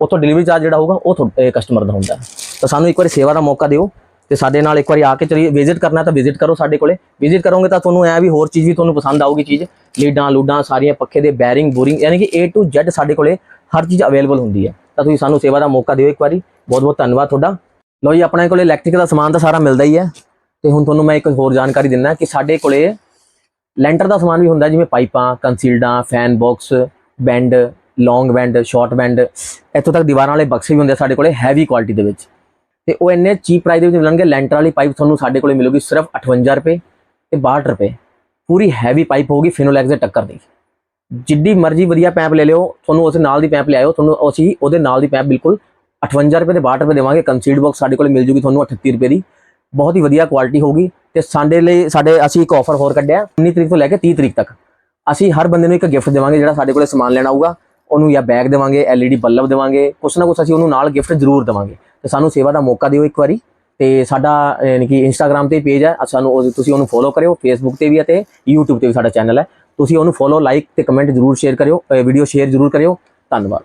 ਉੱਥੋਂ ਡਿਲੀਵਰੀ ਚਾਰਜ ਜਿਹੜਾ ਹੋਊਗਾ, ਉਹ ਕਸਟਮਰ ਦਾ ਹੁੰਦਾ। ਤਾਂ ਸਾਨੂੰ ਇੱਕ ਵਾਰੀ ਸੇਵਾ ਦਾ ਮੌਕਾ ਦਿਓ। ਤੇ ਸਾਡੇ ਨਾਲ ਇੱਕ ਵਾਰੀ ਆ ਕੇ ਚਲੀ ਵਿਜ਼ਿਟ ਕਰਨਾ ਤਾਂ ਵਿਜ਼ਿਟ ਕਰੋ ਸਾਡੇ ਕੋਲੇ। ਵਿਜ਼ਿਟ ਕਰੋਗੇ ਤਾਂ ਤੁਹਾਨੂੰ ਐ ਵੀ ਹੋਰ ਚੀਜ਼ ਵੀ ਤੁਹਾਨੂੰ ਪਸੰਦ ਆਊਗੀ ਚੀਜ਼। ਲੀਡਾਂ, ਲੂਡਾਂ, ਸਾਰੀਆਂ ਪੱਖੇ ਦੇ ਬੈਰਿੰਗ ਬੋਰਿੰਗ ਯਾਨੀ ਕਿ A to Z ਸਾਡੇ ਕੋਲੇ ਹਰ ਚੀਜ਼ ਅਵੇਲੇਬਲ ਹੁੰਦੀ ਹੈ। ਤਾਂ ਤੁਸੀਂ ਸਾਨੂੰ ਸੇਵਾ ਦਾ ਮੌਕਾ ਦਿਓ ਇੱਕ ਵਾਰੀ। ਬਹੁਤ ਬਹੁਤ ਧੰਨਵਾਦ ਤੁਹਾਡਾ। ਲਓ ਜੀ, ਆਪਣੇ ਕੋਲੇ ਇਲੈਕਟ੍ਰਿਕ ਦਾ ਸਮਾਨ ਤਾਂ ਸਾਰਾ ਮਿਲਦਾ ਹੀ ਹੈ। ਤੇ ਹੁਣ ਤੁਹਾਨੂੰ ਮੈਂ ਇੱਕ ਹੋਰ ਜਾਣਕਾਰੀ ਦਿੰਦਾ ਕਿ ਸਾਡੇ ਕੋਲੇ ਲੈਂਟਰ ਦਾ ਸਮਾਨ ਵੀ ਹੁੰਦਾ ਜਿਵੇਂ ਪਾਈਪਾਂ ਕੰਸੀਲਡਾਂ fan box bend long bend short bend ਇੱਥੋਂ ਤੱਕ ਦੀਵਾਰਾਂ ਵਾਲੇ ਬਕਸੇ ਵੀ ਹੁੰਦੇ ਆ ਸਾਡੇ ਕੋਲੇ ਹੈਵੀ ਕੁਆਲਿਟੀ ਦੇ ਵਿੱਚ। ਤੇ ਉਹ ਇੰਨੇ ਚੀਪ ਪ੍ਰਾਈਸ ਦੇ ਵਿੱਚ ਮਿਲਣਗੇ ਲੈਂਟਰ ਵਾਲੀ ਪਾਈਪ ਤੁਹਾਨੂੰ ਸਾਡੇ ਕੋਲੇ ਮਿਲੂਗੀ ਸਿਰਫ 58 ਰੁਪਏ ਤੇ 62 ਰੁਪਏ। ਪੂਰੀ ਹੈਵੀ ਪਾਈਪ ਹੋਊਗੀ ਫਿਨੋਲੈਕਸ ਦੇ ਟੱਕਰ ਦੀ। ਜਿੱਡੀ ਮਰਜ਼ੀ ਵਧੀਆ ਪੈਪ ਲੈ ਲਿਓ, ਤੁਹਾਨੂੰ ਉਸ ਨਾਲ ਦੀ ਪੈਪ ਲਿਆਇਓ ਤੁਹਾਨੂੰ ਅਸੀਂ ਉਹਦੇ ਨਾਲ ਦੀ ਪੈਪ ਬਿਲਕੁਲ 58 ਰੁਪਏ ਤੇ 62 ਰੁਪਏ ਦੇਵਾਂਗੇ। ਕੰਸੀਲਡ ਬਾਕਸ ਸਾਡੇ ਕੋਲ ਮਿਲ ਜੂਗੀ ਤੁਹਾਨੂੰ 38 ਰੁਪਏ ਦੀ। ਬਹੁਤ ਹੀ ਵਧੀਆ ਕੁਆਲਿਟੀ ਹੋਊਗੀ ਤੇ ਸਾਡੇ ਲਈ, ਸਾਡੇ ਅਸੀਂ ਇੱਕ ਆਫਰ ਹੋਰ ਕੱਢਿਆ 19 ਤਰੀਕ ਤੋਂ ਲੈ ਕੇ 30 ਤਰੀਕ ਤੱਕ। ਅਸੀਂ ਹਰ ਬੰਦੇ ਨੂੰ ਇੱਕ ਗਿਫਟ ਦੇਵਾਂਗੇ ਜਿਹੜਾ ਸਾਡੇ ਕੋਲੇ ਸਮਾਨ ਲੈਣ ਆਊਗਾ। ਉਹਨੂੰ ਜਾਂ ਬੈਗ ਦੇਵਾਂਗੇ, LED ਬੱਲਬ ਦੇਵਾਂਗੇ, ਕੁਛ ਨਾ ਕੁਛ ਅਸੀਂ ਉਹਨੂੰ ਨਾਲ ਗਿਫਟ ਜ਼ਰੂਰ ਦੇਵਾਂਗੇ। ਤੇ ਸਾਨੂੰ ਸੇਵਾ ਦਾ ਮੌਕਾ ਦਿਓ ਇੱਕ ਵਾਰੀ। ਤੇ ਸਾਡਾ ਯਾਨੀ ਕਿ ਇੰਸਟਾਗ੍ਰam ਤੇ ਪੇਜ ਹੈ ਸਾਨੂੰ ਤੁਸੀਂ ਉਹਨੂੰ ਫੋਲੋ ਕਰਿਓ ਫੇਸਬੁੱਕ ਤੇ ਵੀ ਹੈ ਤੇ YouTube ਤੇ ਵੀ ਸਾਡਾ ਚੈਨਲ ਹੈ। ਤੁਸੀਂ ਉਹਨੂੰ ਫੋਲੋ ਲਾਈਕ ਤੇ ਕਮੈਂਟ ਜ਼ਰੂਰ ਸ਼ੇਅਰ ਕਰਿਓ ਵੀਡੀਓ ਸ਼ੇਅਰ ਜ਼ਰੂਰ ਕਰਿਓ। ਧੰਨਵਾਦ।